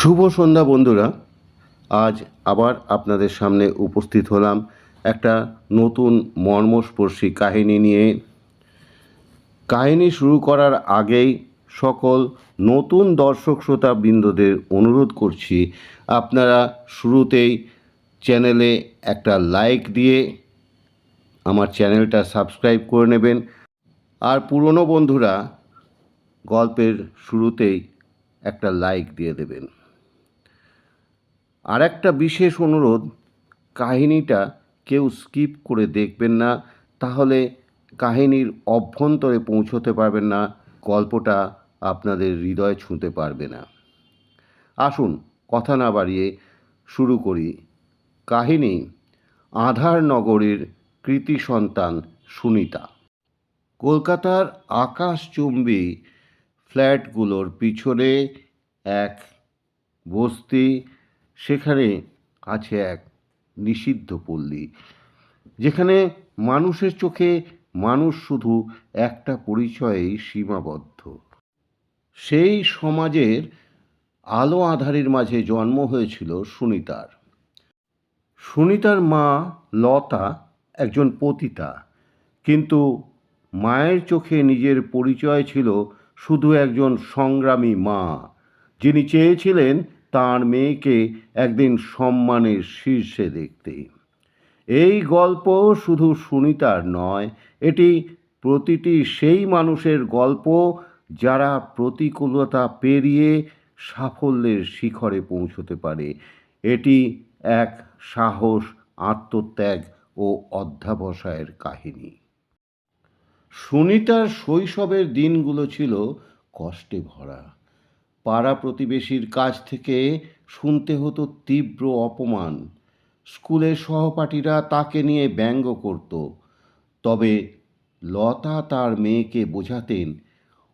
শুভ সন্ধ্যা বন্ধুরা। আজ আবার আপনাদের সামনে উপস্থিত হলাম একটা নতুন মর্মস্পর্শী কাহিনী নিয়ে। কাহিনী শুরু করার আগেই সকল নতুন দর্শক শ্রোতা বৃন্দদের অনুরোধ করছি, আপনারা শুরুতেই চ্যানেলে একটা লাইক দিয়ে আমার চ্যানেলটা সাবস্ক্রাইব করে নেবেন। আর পুরনো বন্ধুরা, গল্পের শুরুতেই একটা লাইক দিয়ে দেবেন। আর একটা বিশেষ অনুরোধ, কাহিনীটা কেউ স্কিপ করে দেখবেন না, তাহলে কাহিনীর অভ্যন্তরে পৌঁছতে পারবেন না, গল্পটা আপনাদের হৃদয় ছুঁতে পারবে না। আসুন, কথা না বাড়িয়ে শুরু করি। কাহিনী, আধার নগরীর কৃতি সন্তান সুনিতা। কলকাতার আকাশচুম্বী ফ্ল্যাটগুলোর পিছনে এক বস্তি সেখানে আছে এক নিষিদ্ধ পল্লী, যেখানে মানুষের চোখে মানুষ শুধু একটা পরিচয়েই সীমাবদ্ধ। সেই সমাজের আলো আধারের মাঝে জন্ম হয়েছিল সুনিতার। সুনিতার মা লতা একজন পতিতা, কিন্তু মায়ের চোখে নিজের পরিচয় ছিল শুধু একজন সংগ্রামী মা, যিনি চেয়েছিলেন তার মেয়েকে একদিন সম্মানের শীর্ষে দেখতে। এই গল্প শুধু সুনিতার নয়, এটি প্রতিটি সেই মানুষের গল্প যারা প্রতিকূলতা পেরিয়ে সাফল্যের শিখরে পৌঁছতে পারে। এটি এক সাহস, আত্মত্যাগ ও অধ্যাবসায়ের কাহিনী। সুনিতার শৈশবের দিনগুলো ছিল কষ্টে ভরা। পাড়া প্রতিবেশীর কাছ থেকে শুনতে হতো তীব্র অপমান। স্কুলের সহপাঠীরা তাকে নিয়ে ব্যঙ্গ করত। তবে লতা তার মেয়েকে বোঝাতেন,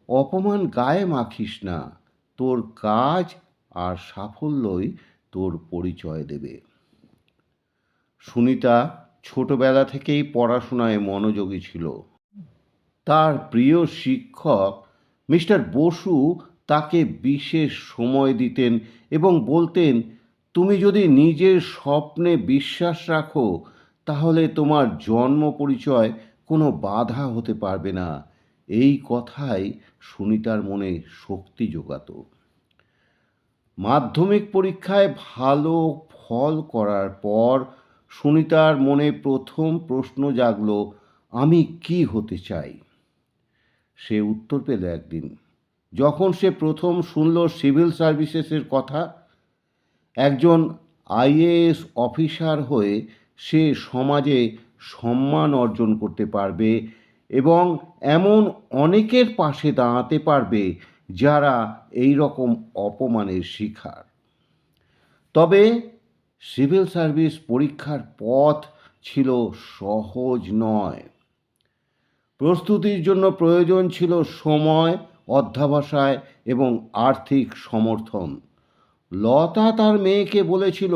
অপমান গায়ে মাখিস না, তোর কাজ আর সাফল্যই তোর পরিচয় দেবে। সুনিতা ছোটবেলা থেকেই পড়াশোনায় মনোযোগী ছিল। তার প্রিয় শিক্ষক মিস্টার বসু তাকে বিশেষ সময় দিতেন এবং বলতেন, তুমি যদি নিজের স্বপ্নে বিশ্বাস রাখো, তাহলে তোমার জন্ম পরিচয় কোনো বাধা হতে পারবে না। এই কথাই সুনিতার মনে শক্তি যোগাত মাধ্যমিক পরীক্ষায় ভালো ফল করার পর সুনিতার মনে প্রথম প্রশ্ন জাগলো, আমি কি হতে চাই? সে উত্তর পেল একদিন যখন সে প্রথম শুনল সিভিল সার্ভিসেসের কথা, একজন আইএএস অফিসার হয়ে সে সমাজে সম্মান অর্জন করতে পারবে এবং এমন অনেকের পাশে দাঁড়াতে পারবে যারা এই রকম অপমানের শিকার। তবে সিভিল সার্ভিস পরীক্ষার পথ ছিল সহজ নয়। প্রস্তুতির জন্য প্রয়োজন ছিল সময় অধ্যাবসায় এবং আর্থিক সমর্থন। লতা তার মেয়েকে বলেছিল,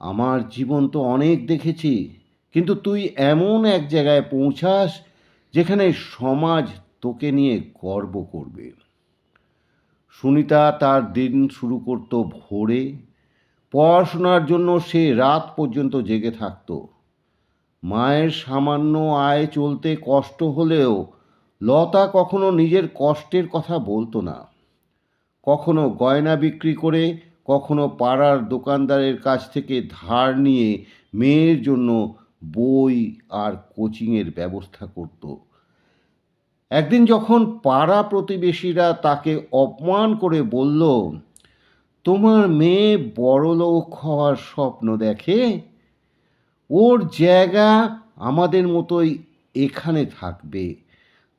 আমার জীবন তো অনেক দেখেছি, কিন্তু তুই এমন এক জায়গায় পৌঁছাস যেখানে সমাজ তোকে নিয়ে গর্ব করবে সুনিতা তার দিন শুরু করত ভোরে। পড়াশোনার জন্য সে রাত পর্যন্ত জেগে থাকত। মায়ের সামান্য আয় চলতে কষ্ট হলেও লতা কখনো নিজের কষ্টের কথা বলতো না। কখনো গয়না বিক্রি করে, কখনো পাড়ার দোকানদারের কাছ থেকে ধার নিয়ে মেয়ের জন্য বই আর কোচিংয়ের ব্যবস্থা করত। একদিন যখন পাড়া প্রতিবেশীরা তাকে অপমান করে বলল, তোমার মেয়ে বড়লোক হওয়ার স্বপ্ন দেখে? ওর জায়গা আমাদের মতোই এখানে থাকবে।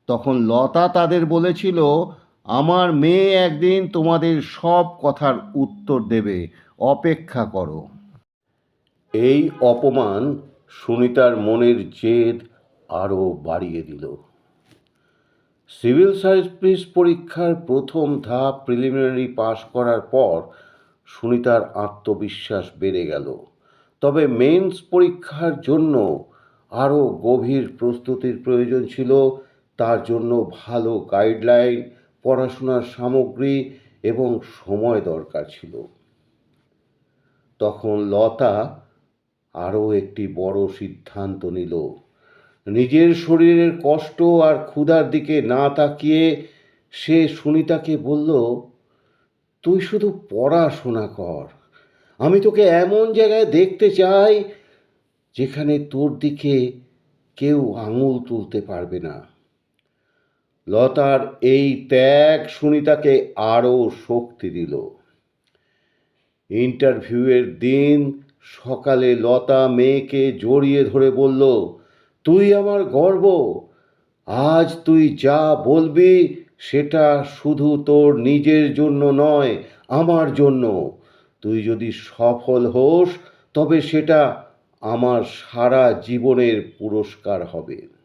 তখন লতা তাদের বলেছিল, আমার মেয়ে একদিন তোমাদের সব কথার উত্তর দেবে, অপেক্ষা করো। এই অপমান সুনিতার মনের জেদ আরও বাড়িয়ে দিল। সিভিল সার্ভিস পরীক্ষার প্রথম ধাপ প্রিলিমিনারি পাশ করার পর সুনিতার আত্মবিশ্বাস বেড়ে গেল। তবে মেন্স পরীক্ষার জন্য আরও গভীর প্রস্তুতির প্রয়োজন ছিল তার জন্য ভালো গাইডলাইন পড়াশোনার সামগ্রী এবং সময় দরকার ছিল। তখন লতা আরও একটি বড় সিদ্ধান্ত নিল। নিজের শরীরের কষ্ট আর ক্ষুধার দিকে না তাকিয়ে সে সুনিতাকে বলল, তুই শুধু পড়াশোনা কর। আমি তোকে এমন জায়গায় দেখতে চাই যেখানে তোর দিকে কেউ আঙুল তুলতে পারবে না। লতার এই ত্যাগ সুনিতাকে আরও শক্তি দিল। ইন্টারভিউয়ের দিন সকালে লতা মেয়েকে জড়িয়ে ধরে বলল, তুই আমার গর্ব। আজ তুই যা বলবি সেটা শুধু তোর নিজের জন্য নয়, আমার জন্য। তুই যদি সফল হোস, তবে সেটা আমার সারা জীবনের পুরস্কার হবে।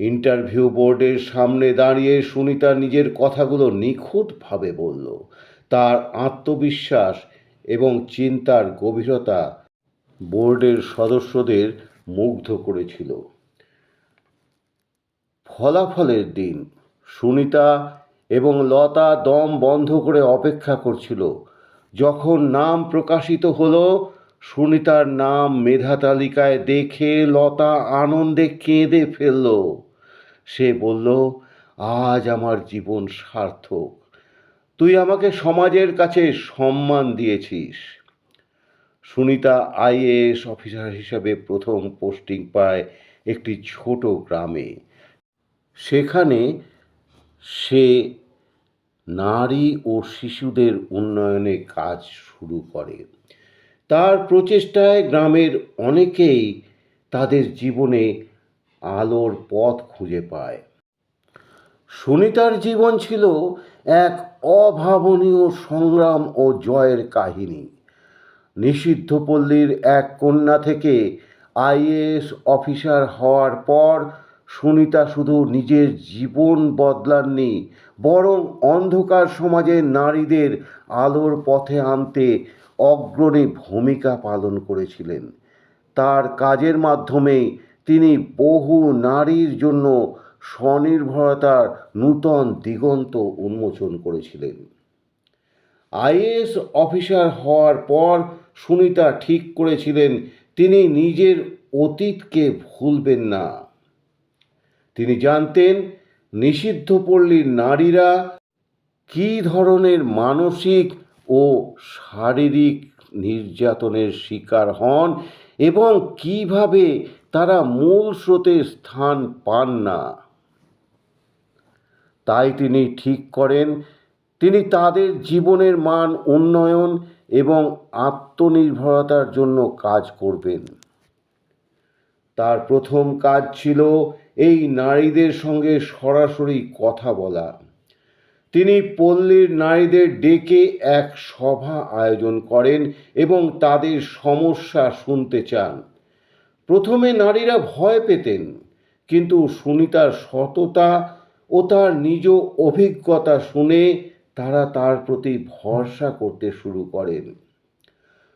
ইন্টারভিউ বোর্ডের সামনে দাঁড়িয়ে সুনিতা নিজের কথাগুলো নিখুঁতভাবে বলল। তার আত্মবিশ্বাস এবং চিন্তার গভীরতা বোর্ডের সদস্যদের মুগ্ধ করেছিল। ফলাফলের দিন, সুনিতা এবং লতা দম বন্ধ করে অপেক্ষা করছিল। যখন নাম প্রকাশিত হলো, সুনিতার নাম মেধা তালিকায় দেখে লতা আনন্দে কেঁদে ফেলল। সে বলল, আজ আমার জীবন সার্থক। তুই আমাকে সমাজের কাছে সম্মান দিয়েছিস। সুনিতা আইএএস অফিসার হিসাবে প্রথম পোস্টিং পায় একটি ছোট গ্রামে। সেখানে সে নারী ও শিশুদের উন্নয়নে কাজ শুরু করে। তার প্রচেষ্টায় গ্রামের অনেকেই তাদের জীবনে আলোর পথ খুঁজে পায়। সুনিতার জীবন ছিল এক অভাবনীয় সংগ্রাম ও জয়ের কাহিনী। নিষিদ্ধ পল্লীর এক কন্যা থেকে আইএএস অফিসার হওয়ার পর সুনিতা শুধু নিজের জীবন বদলাননি, বরং অন্ধকার সমাজের নারীদের আলোর পথে আনতে অগ্রণী ভূমিকা পালন করেছিলেন। তার কাজের মাধ্যমে তিনি বহু নারীর জন্য স্বনির্ভরতার নূতন দিগন্ত উন্মোচন করেছিলেন। আইএস অফিসার হওয়ার পর সুনিতা ঠিক করেছিলেন, তিনি নিজের অতীতকে ভুলবেন না। তিনি জানতেন, নিষিদ্ধ পল্লীর নারীরা কী ধরনের মানসিক ও শারীরিক নির্যাতনের শিকার হন এবং কীভাবে তারা মূল স্রোতে স্থান পান না। তাই তিনি ঠিক করেন, তিনি তাদের জীবনের মান উন্নয়ন এবং আত্মনির্ভরতার জন্য কাজ করবেন। তার প্রথম কাজ ছিল এই নারীদের সঙ্গে সরাসরি কথা বলা। তিনি পল্লীর নারীদের ডেকে এক সভা আয়োজন করেন এবং তাদের সমস্যা শুনতে চান। প্রথমে নারীরা ভয় পেতেন, কিন্তু সুনিতার সততা ও তার নিজ অভিজ্ঞতা শুনে তারা তার প্রতি ভরসা করতে শুরু করেন।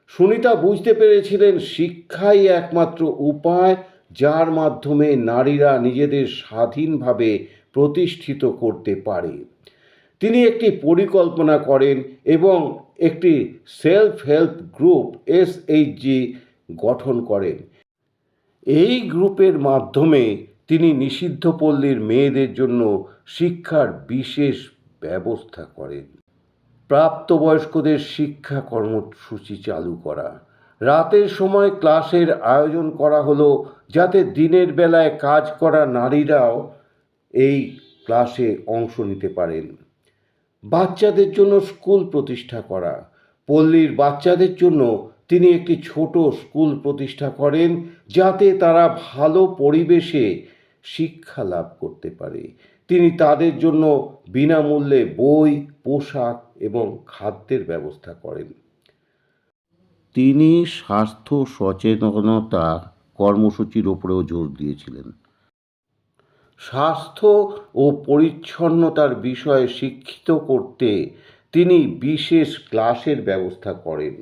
সুনিতা বুঝতে পেরেছিলেন শিক্ষাই একমাত্র উপায়, যার মাধ্যমে নারীরা নিজেদের স্বাধীনভাবে প্রতিষ্ঠিত করতে পারে। তিনি একটি পরিকল্পনা করেন এবং একটি সেলফ হেল্প গ্রুপ এসএইচজি গঠন করেন। এই গ্রুপের মাধ্যমে তিনি নিষিদ্ধ পল্লীর মেয়েদের জন্য শিক্ষার বিশেষ ব্যবস্থা করেন। প্রাপ্তবয়স্কদের শিক্ষা কর্মসূচি চালু করা। রাতের সময় ক্লাসের আয়োজন করা হলো যাতে দিনের বেলায় কাজ করা নারীরাও এই ক্লাসে অংশ নিতে পারেন। বাচ্চাদের জন্য স্কুল প্রতিষ্ঠা করা। পল্লীর বাচ্চাদের জন্য তিনি একটি ছোট স্কুল প্রতিষ্ঠা করেন যাতে তারা ভালো পরিবেশে শিক্ষা লাভ করতে পারে। তিনি তাদের জন্য বিনামূল্যে বই, পোশাক এবং খাদ্যের ব্যবস্থা করেন। তিনি স্বাস্থ্য সচেতনতা কর্মসূচির ওপরেও জোর দিয়েছিলেন। স্বাস্থ্য ও পরিচ্ছন্নতার বিষয়ে শিক্ষিত করতে তিনি বিশেষ ক্লাসের ব্যবস্থা করেন।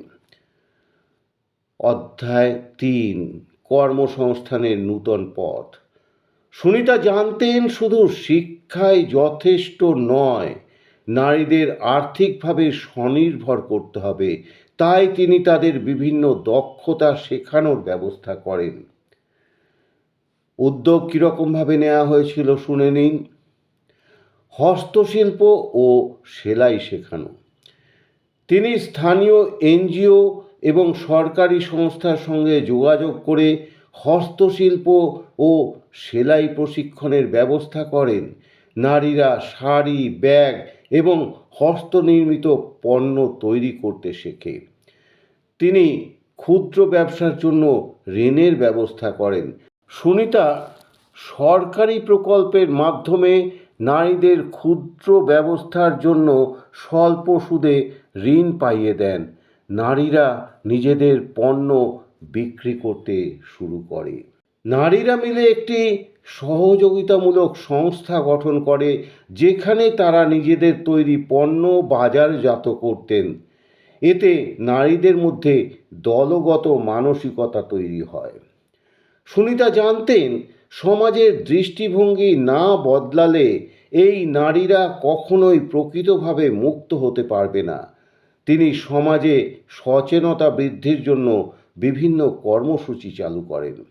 অধ্যায় তিন, কর্মসংস্থানের নূতন পথ। সুনিতা জানতেন শুধু শিক্ষায় যথেষ্ট নয়, নারীদের আর্থিকভাবে স্বনির্ভর করতে হবে, তাই তিনি তাদের বিভিন্ন দক্ষতা শেখানোর ব্যবস্থা করেন। উদ্যোগ কীরকমভাবে নেওয়া হয়েছিল শুনে নিন। হস্তশিল্প ও সেলাই শেখানো। তিনি স্থানীয় এনজিও এবং সরকারি সংস্থার সঙ্গে যোগাযোগ করে হস্তশিল্প ও সেলাই প্রশিক্ষণের ব্যবস্থা করেন। নারীরা শাড়ি, ব্যাগ এবং হস্তনির্মিত পণ্য তৈরি করতে শেখে। তিনি ক্ষুদ্র ব্যবসার জন্য ঋণের ব্যবস্থা করেন। সুনিতা সরকারি প্রকল্পের মাধ্যমে নারীদের ক্ষুদ্র ব্যবস্থার জন্য স্বল্প সুদে ঋণ পাইয়ে দেন। নারীরা নিজেদের পণ্য বিক্রি করতে শুরু করে। নারীরা মিলে একটি সহযোগিতামূলক সংস্থা গঠন করে, যেখানে তারা নিজেদের তৈরি পণ্য বাজারজাত করতেন। এতে নারীদের মধ্যে দলগত মানসিকতা তৈরি হয়। সুনিতা জানতেন, সমাজের দৃষ্টিভঙ্গি না বদলালে এই নারীরা কখনোই প্রকৃতভাবে মুক্ত হতে পারবে না। তিনি সমাজে সচেতনতা বৃদ্ধির জন্য বিভিন্ন কর্মসূচি চালু করেন।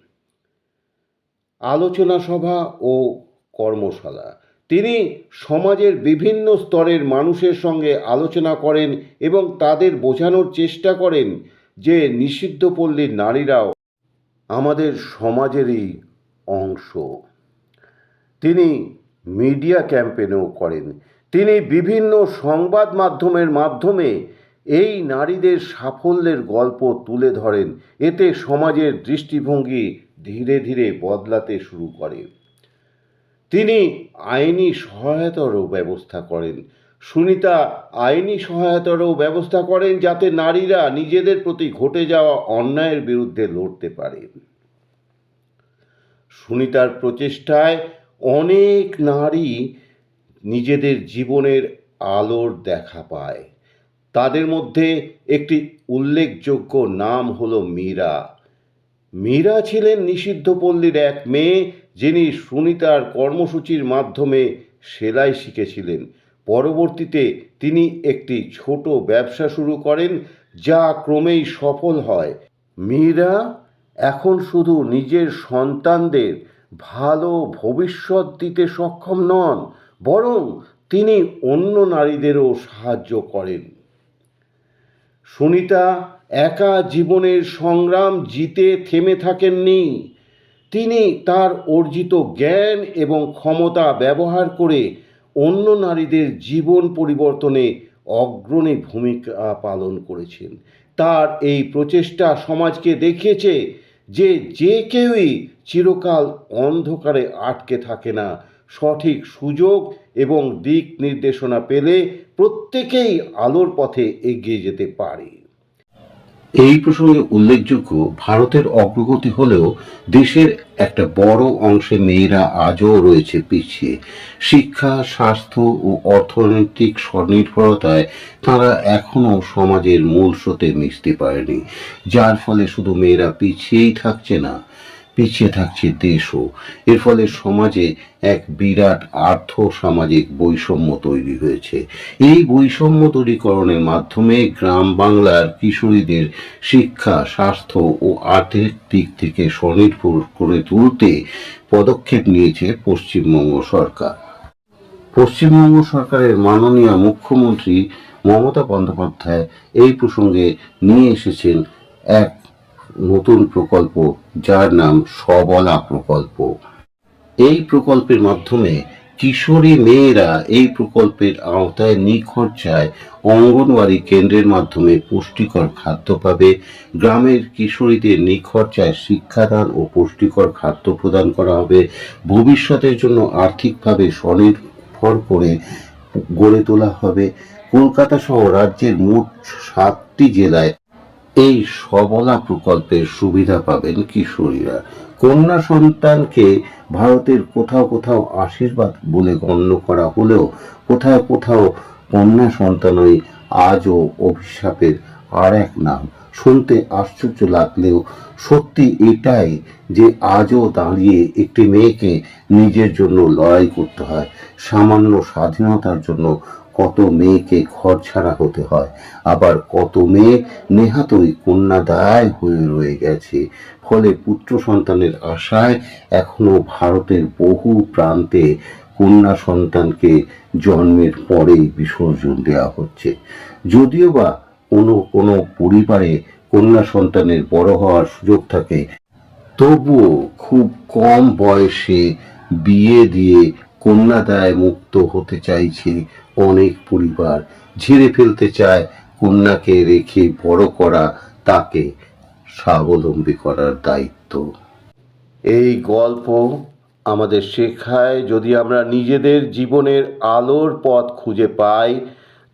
আলোচনা সভা ও কর্মশালা। তিনি সমাজের বিভিন্ন স্তরের মানুষের সঙ্গে আলোচনা করেন এবং তাদের বোঝানোর চেষ্টা করেন যে নিষিদ্ধ পল্লীর নারীরাও আমাদের সমাজেরই অংশ। তিনি মিডিয়া ক্যাম্পেনও করেন। তিনি বিভিন্ন সংবাদ মাধ্যমের মাধ্যমে এই নারীদের সাফল্যের গল্প তুলে ধরেন। এতে সমাজের দৃষ্টিভঙ্গি ধীরে ধীরে বদলাতে শুরু করে। তিনি আইনি সহায়তারও ব্যবস্থা করেন। সুনিতা আইনি সহায়তারও ব্যবস্থা করেন যাতে নারীরা নিজেদের প্রতি ঘটে যাওয়া অন্যায়ের বিরুদ্ধে লড়তে পারেন সুনিতার প্রচেষ্টায় অনেক নারী নিজেদের জীবনের আলোর দেখা পায়। তাদের মধ্যে একটি উল্লেখযোগ্য নাম হলো মীরা। মীরা ছিলেন নিষিদ্ধ পল্লীর এক মেয়ে যিনি সুনিতার কর্মসূচির মাধ্যমে সেলাই শিখেছিলেন। পরবর্তীতে তিনি একটি ছোট ব্যবসা শুরু করেন যা ক্রমেই সফল হয়। মীরা এখন শুধু নিজের সন্তানদের ভালো ভবিষ্যৎ দিতে সক্ষম নন, বরং তিনি অন্য নারীদেরও সাহায্য করেন। সুনিতা একা জীবনের সংগ্রাম জিতে থেমে থাকেননি। তিনি তার অর্জিত জ্ঞান এবং ক্ষমতা ব্যবহার করে অন্য নারীদের জীবন পরিবর্তনে অগ্রণী ভূমিকা পালন করেছেন। তার এই প্রচেষ্টা সমাজকে দেখিয়েছে যে যে কেউই চিরকাল অন্ধকারে আটকে থাকে না। সঠিক সুযোগ এবং দিক নির্দেশনা পেলে প্রত্যেকেই আলোর পথে এগিয়ে যেতে পারে। এই প্রসঙ্গে উল্লেখযোগ্য, ভারতের অগ্রগতি হলেও দেশের একটা বড় অংশে মেয়েরা আজও রয়েছে পিছিয়ে। শিক্ষা, স্বাস্থ্য ও অর্থনৈতিক স্বনির্ভরতায় তারা এখনও সমাজের মূল স্রোতে মিশতে পারেনি। যার ফলে শুধু মেয়েরা পিছিয়েই থাকছে না পিছিয়ে থাকছে দেশও এর ফলে সমাজে এক বিরাট আর্থ সামাজিক বৈষম্য তৈরি হয়েছে। এই বৈষম্য দূরীকরণের মাধ্যমে গ্রাম বাংলার কিশোরীদের শিক্ষা, স্বাস্থ্য ও আর্থিক দিক থেকে স্বনির্ভর করে তুলতে পদক্ষেপ নিয়েছে পশ্চিমবঙ্গ সরকার। পশ্চিমবঙ্গ সরকারের মাননীয় মুখ্যমন্ত্রী মমতা বন্দ্যোপাধ্যায় এই প্রসঙ্গে নিয়ে এসেছেন এক নতুন প্রকল্প, যার নাম সবলা প্রকল্প। এই প্রকল্পের মাধ্যমে কিশোরী মেয়েরা এই প্রকল্পের আওতায় নিখরচায় অঙ্গনওয়াড়ি কেন্দ্রের মাধ্যমে পুষ্টিকর খাদ্য পাবে। গ্রামের কিশোরীদের নিখরচায় শিক্ষাদান ও পুষ্টিকর খাদ্য প্রদান করা হবে। ভবিষ্যতের জন্য আর্থিকভাবে স্বনির্ভর করে গড়ে তোলা হবে। কলকাতা সহ রাজ্যের মোট সাতটি জেলায় এই সবলা প্রকল্পের সুবিধা পাবেন কিশোরীরা। কন্যা সন্তানকে ভারতের কোথাও কোথাও আশীর্বাদ বলে গণ্য করা হলেও কোথাও কোথাও কন্যা সন্তানই আজও অভিশাপের আর এক নাম। শুনতে আশ্চর্য লাগলেও সত্যি এটাই যে আজও দাঁড়িয়ে একটি মেয়েকে নিজের জন্য লড়াই করতে হয়, সামান্য স্বাধীনতার জন্য কত মেয়েকে ঘর ছাড়া হতে হয়, আবার কত মেয়ে নেহাতই কন্যাদায় হয়ে রয়ে গেছে। ফলে পুত্র সন্তানের আশায় এখনও ভারতের বহু প্রান্তে কন্যা সন্তানকে জন্মের পরেই বিসর্জন দেওয়া হচ্ছে। যদিও বা কোনো কোনো পরিবারে কন্যা সন্তানের বড় হওয়ার সুযোগ থাকে, তবুও খুব কম বয়সে বিয়ে দিয়ে কন্যাদায় মুক্ত হতে চাইছে অনেক পরিবার। ঝেড়ে ফেলতে চায় কন্যাকে রেখে বড় করা তাকে স্বাবলম্বী করার দায়িত্ব। এই গল্প আমাদের শেখায়, যদি আমরা নিজেদের জীবনের আলোর পথ খুঁজে পাই,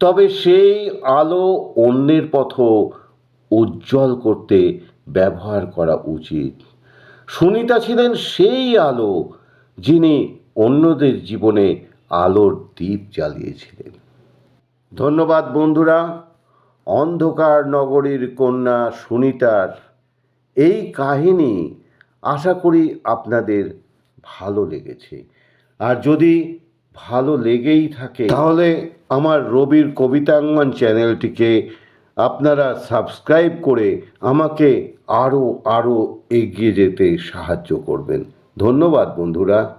তবে সেই আলো অন্যের পথও উজ্জ্বল করতে ব্যবহার করা উচিত। সুনিতা ছিলেন সেই আলো যিনি অন্যদের জীবনে আলোর দ্বীপ জ্বালিয়েছিলেন। ধন্যবাদ বন্ধুরা, অন্ধকার নগরীর কন্যা সুনিতার এই কাহিনী আশা করি আপনাদের ভালো লেগেছে। আর যদি ভালো লেগেই থাকে, তাহলে আমার রবির কবিতাঙ্গন চ্যানেলটিকে আপনারা সাবস্ক্রাইব করে আমাকে আরও আরও এগিয়ে যেতে সাহায্য করবেন। ধন্যবাদ বন্ধুরা।